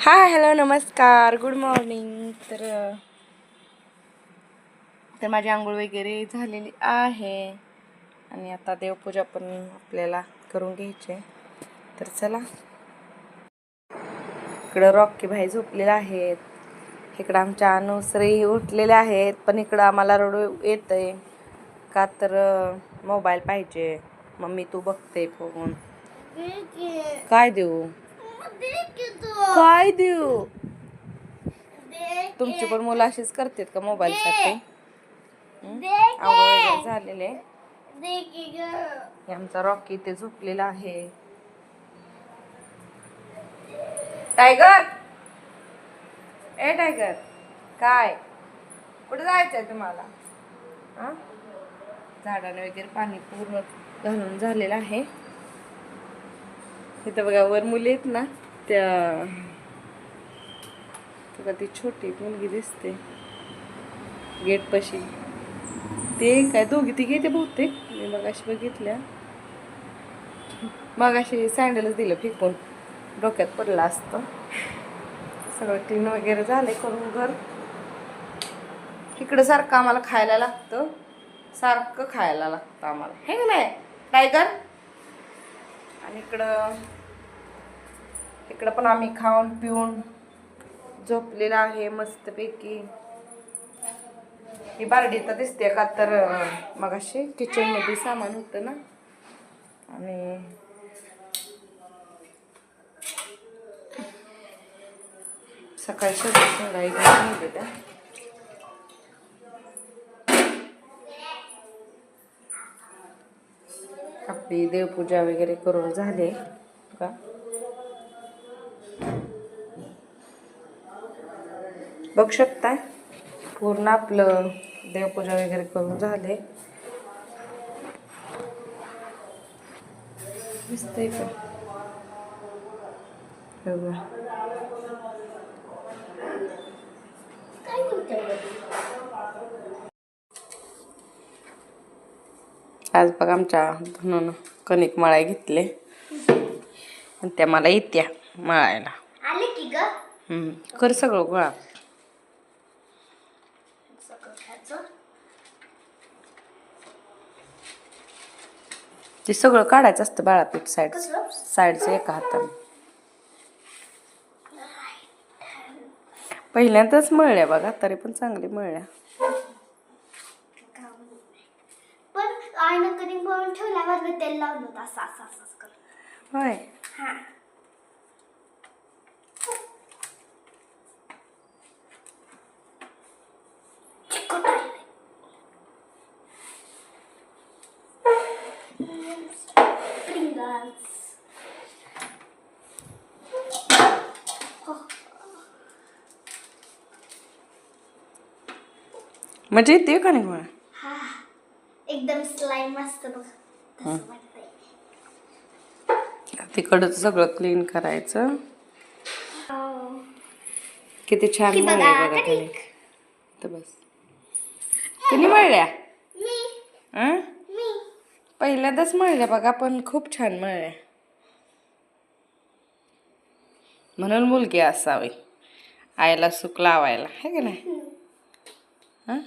हाय hello नमस्कार good morning. तर तर माझी आंघोळ वगैरे झालेली आहे. आणि आता देवपूजा पण आपल्याला करून घ्यायची आहे. तर चला. इकडं रॉकी भाई झोपलेले आहेत. इकडं आमच्या अनुश्री उठलेल्या आहेत. पण इकडं आम्हाला रडू येतंय. का तर मोबाईल पाहिजे. मम्मी तू बघते फोन. काय देऊ? काय देऊ तुमची पण मुलं अशीच करतात का मोबाईलसाठी आंघोळ वगैरे झालेले आमचा रॉकी ते झोपलेला आहे. टायगर ए टायगर काय? कुठे जायचंय तुम्हाला? हा? झाडाने वगैरे पाणी पूर्ण घालून झालेलं आहे. इथं बघा वर मुली आहेत ना. त्या तुला ती छोटी मुलगी दिसते. गेट पशी. ते काय दोघी ती घेते बहुतेक. मी मग अशी बघितल्या. मग अशी सँडलच दिलं फेकून. डोक्यात पडलं असतं. सगळं क्लीन वगैरे झालंय करून घर. इकडं सारखं आम्हाला खायला लागतं. सारखं खायला लागतं आम्हाला. हे नाही? टायगर आणि इकडं इकडं पण आम्ही खाऊन पिऊन झोपलेलं आहे मस्तपैकी. ही बारडी तर दिसते का तर मग असे किचनमध्ये सामान होतं ना. आणि सकाळी सगळं घेऊन त्या आपली देवपूजा वगैरे करून झाले. का बघू शकता पूर्ण आपलं देवपूजा वगैरे करून झाले. दिसतंय पण बघा. आज बघा आमच्या धनुन कणिक मळाय घेतले. आणि त्या मला येत्या मळायला. कर सगळं गोळा. ते सगळं काढायचं असतं बाळापीठ साईड? साईडचं एका हाताने. पहिल्यांदाच मळल्या बघा तरी पण चांगली मळल्या. पण आईनं कधी बनवून ठेवल्यावर तेल लावलं होतं असं असं असं असं करत होय. हा. Pringles. म्हणजे येते का नाही हा एकदम स्लाईम मस्त बघ. तसं वाटतंय. सगळं क्लीन करायचं. हो. किती छान ती बघा, बघा कधी? त्याने. तर बस. तुम्ही मळल्या? मी. अं? पहिल्यांदाच मळल्या बघा पण खूप छान मळल्या. म्हणून मुलगी असावी. आईला सुख लावायला. है का नाही? हं?